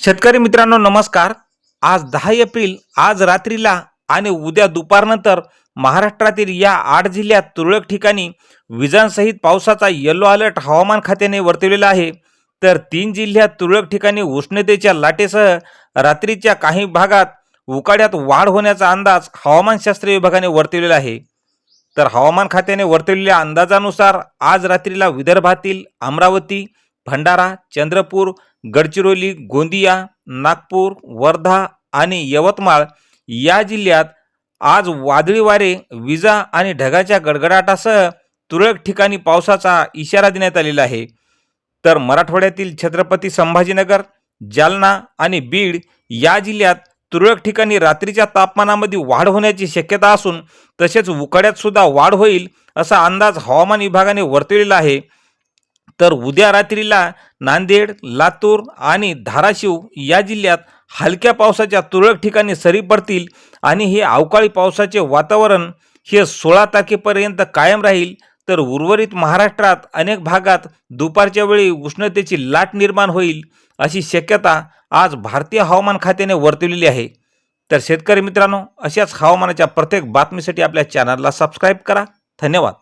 शेतकरी मित्रांनो नमस्कार. आज दहा एप्रिल आज रात्रीला आणि उद्या दुपारनंतर महाराष्ट्रातील या आठ जिल्ह्यात तुरळक ठिकाणी विजांसहित पावसाचा येलो अलर्ट हवामान खात्याने वर्तवलेला आहे. तर तीन जिल्ह्यात तुरळक ठिकाणी उष्णतेच्या लाटेसह रात्रीच्या काही भागात उकाड्यात वाढ होण्याचा अंदाज हवामानशास्त्र विभागाने वर्तवलेला आहे. तर हवामान खात्याने वर्तवलेल्या अंदाजानुसार आज रात्रीला विदर्भातील अमरावती भंडारा चंद्रपूर गडचिरोली गोंदिया नागपूर वर्धा आणि यवतमाळ या जिल्ह्यात आज वादळी वारे विजा आणि ढगाच्या गडगडाटासह तुरळक ठिकाणी पावसाचा इशारा देण्यात आलेला आहे. तर मराठवाड्यातील छत्रपती संभाजीनगर जालना आणि बीड या जिल्ह्यात तुरळक ठिकाणी रात्रीच्या तापमानामध्ये वाढ होण्याची शक्यता असून तसेच उकाड्यातसुद्धा वाढ होईल असा अंदाज हवामान विभागाने वर्तविलेला आहे. तर उद्या रात्रीला नांदेड लातूर आणि धाराशिव या जिल्ह्यात हलक्या पावसाच्या तुरळक ठिकाणी सरी पडतील आणि हे अवकाळी पावसाचे वातावरण हे सोळा तारखेपर्यंत कायम राहील. तर उर्वरित महाराष्ट्रात अनेक भागात दुपारच्या वेळी उष्णतेची लाट निर्माण होईल अशी शक्यता आज भारतीय हवामान खात्याने वर्तवलेली आहे. तर शेतकरी मित्रांनो अशाच हवामानाच्या प्रत्येक बातमीसाठी आपल्या चॅनलला सबस्क्राईब करा. धन्यवाद.